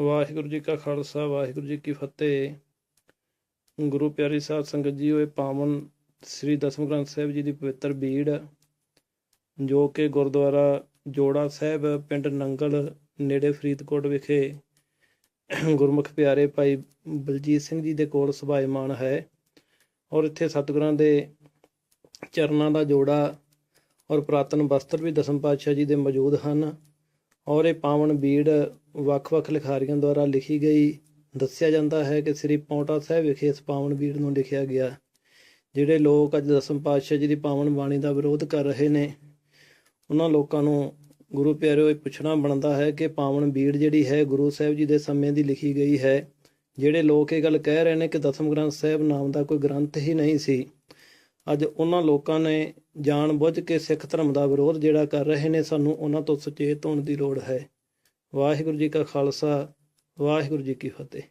ਵਾਹਿਗੁਰੂ ਜੀ ਕਾ ਖਾਲਸਾ, ਵਾਹਿਗੁਰੂ ਜੀ ਕੀ ਫਤਿਹ। ਗੁਰੂ ਪਿਆਰੀ ਸਾਹਿਬ ਸੰਗਤ ਜੀ ਹੋਏ ਪਾਵਨ ਸ੍ਰੀ ਦਸਮ ਗ੍ਰੰਥ ਸਾਹਿਬ ਜੀ ਦੀ ਪਵਿੱਤਰ ਬੀੜ, ਜੋ ਕਿ ਗੁਰਦੁਆਰਾ ਜੋੜਾ ਸਾਹਿਬ, ਪਿੰਡ ਨੰਗਲ, ਨੇੜੇ ਫਰੀਦਕੋਟ ਵਿਖੇ ਗੁਰਮੁਖ ਪਿਆਰੇ ਭਾਈ ਬਲਜੀਤ ਸਿੰਘ ਜੀ ਦੇ ਕੋਲ ਸੁਭਾਇਮਾਨ ਹੈ। ਔਰ ਇੱਥੇ ਸਤਿਗੁਰਾਂ ਦੇ ਚਰਨਾਂ ਦਾ ਜੋੜਾ ਔਰ ਪੁਰਾਤਨ ਵਸਤਰ ਵੀ ਦਸਮ ਪਾਤਸ਼ਾਹ ਜੀ ਦੇ ਮੌਜੂਦ ਹਨ। ਔਰ ਇਹ ਪਾਵਨ ਬੀੜ ਵੱਖ-ਵੱਖ ਲਿਖਾਰੀਆਂ ਦੁਆਰਾ ਲਿਖੀ ਗਈ ਦੱਸਿਆ ਜਾਂਦਾ ਹੈ ਕਿ ਸ੍ਰੀ ਪੌਂਟਾ ਸਾਹਿਬ ਵਿਖੇ ਇਸ ਪਾਵਨ ਬੀੜ ਨੂੰ ਲਿਖਿਆ ਗਿਆ, ਜਿਹੜੇ ਲੋਕ ਅੱਜ ਦਸਮ ਪਾਤਸ਼ਾਹ ਜੀ ਦੀ ਪਾਵਨ ਬਾਣੀ ਦਾ ਵਿਰੋਧ ਕਰ ਰਹੇ ਨੇ, ਉਹਨਾਂ ਲੋਕਾਂ ਨੂੰ ਗੁਰੂ ਪਿਆਰਿਓ ਇਹ ਪੁੱਛਣਾ ਬਣਦਾ ਹੈ ਕਿ ਪਾਵਨ ਬੀੜ ਜਿਹੜੀ ਹੈ ਗੁਰੂ ਸਾਹਿਬ ਜੀ ਦੇ ਸਮੇਂ ਦੀ ਲਿਖੀ ਗਈ ਹੈ, ਜਿਹੜੇ ਲੋਕ ਇਹ ਗੱਲ ਕਹਿ ਰਹੇ ਨੇ ਕਿ ਦਸਮ ਗ੍ਰੰਥ ਸਾਹਿਬ ਨਾਮ ਦਾ ਕੋਈ ਗ੍ਰੰਥ ਹੀ ਨਹੀਂ ਸੀ। ਅੱਜ ਉਹਨਾਂ ਲੋਕਾਂ ਨੇ ਜਾਣ ਬੁੱਝ ਕੇ ਸਿੱਖ ਧਰਮ ਦਾ ਵਿਰੋਧ ਜਿਹੜਾ ਕਰ ਰਹੇ ਨੇ, ਸਾਨੂੰ ਉਹਨਾਂ ਤੋਂ ਸੁਚੇਤ ਹੋਣ ਦੀ ਲੋੜ ਹੈ। ਵਾਹਿਗੁਰੂ ਜੀ ਕਾ ਖਾਲਸਾ, ਵਾਹਿਗੁਰੂ ਜੀ ਕੀ ਫਤਿਹ।